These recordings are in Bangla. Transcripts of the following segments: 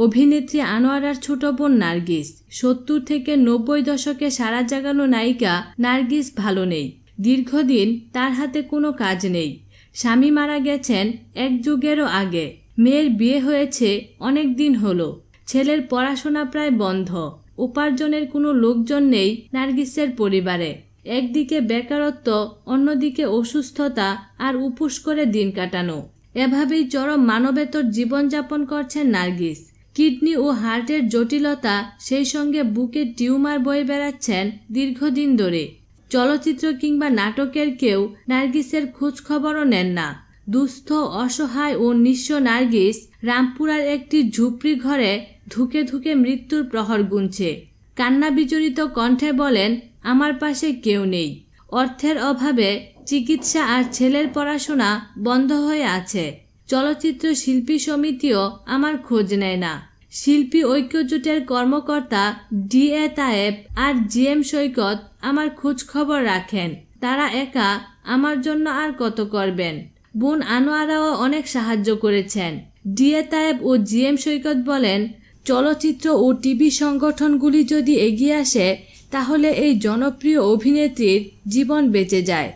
অভিনেত্রী আনোয়ারার ছোট বোন নার্গিস। সত্তর থেকে নব্বই দশকে সারা জাগানো নায়িকা নার্গিস ভালো নেই। দীর্ঘদিন তার হাতে কোনো কাজ নেই। স্বামী মারা গেছেন এক যুগেরও আগে। মেয়ের বিয়ে হয়েছে অনেক দিন হলো। ছেলের পড়াশোনা প্রায় বন্ধ। উপার্জনের কোনো লোকজন নেই নার্গিসের পরিবারে। একদিকে বেকারত্ব, অন্যদিকে অসুস্থতা আর উপোস করে দিন কাটানো। এভাবেই চরম মানবেতর জীবনযাপন করছেন নার্গিস। কিডনি ও হার্টের জটিলতা সেই সঙ্গে বুকে টিউমার বয়ে বেড়াচ্ছেন দীর্ঘদিন ধরে। চলচ্চিত্র কিংবা নাটকের কেউ নার্গিসের খোঁজ খবরও নেন না। দুস্থ, অসহায় ও নিঃস্ব নার্গিস রামপুরার একটি ঝুপড়ি ঘরে ধুকে ধুকে মৃত্যুর প্রহর গুনছে। কান্না বিচরিত কণ্ঠে বলেন, আমার পাশে কেউ নেই। অর্থের অভাবে চিকিৎসা আর ছেলের পড়াশোনা বন্ধ হয়ে আছে। চলচ্চিত্র শিল্পী সমিতিও আমার খোঁজ নেয় না। শিল্পী ঐক্যজোটের কর্মকর্তা ডি এ তায়েব আর জি এম সৈকত আমার খোঁজ খবর রাখেন। তারা একা আমার জন্য আর কত করবেন? বোন আনোয়ারাও অনেক সাহায্য করেছেন। ডি এ তায়েব ও জি এম সৈকত বলেন, চলচ্চিত্র ও টিভি সংগঠনগুলি যদি এগিয়ে আসে, তাহলে এই জনপ্রিয় অভিনেত্রীর জীবন বেঁচে যায়।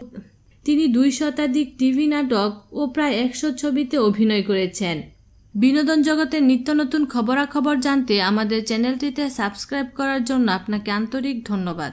তিনি দুই শতাধিক টিভি নাটক ও প্রায় একশো ছবিতে অভিনয় করেছেন। বিনোদন জগতের নিত্য নতুন খবরাখবর জানতে আমাদের চ্যানেলটিতে সাবস্ক্রাইব করার জন্য আপনাকে আন্তরিক ধন্যবাদ।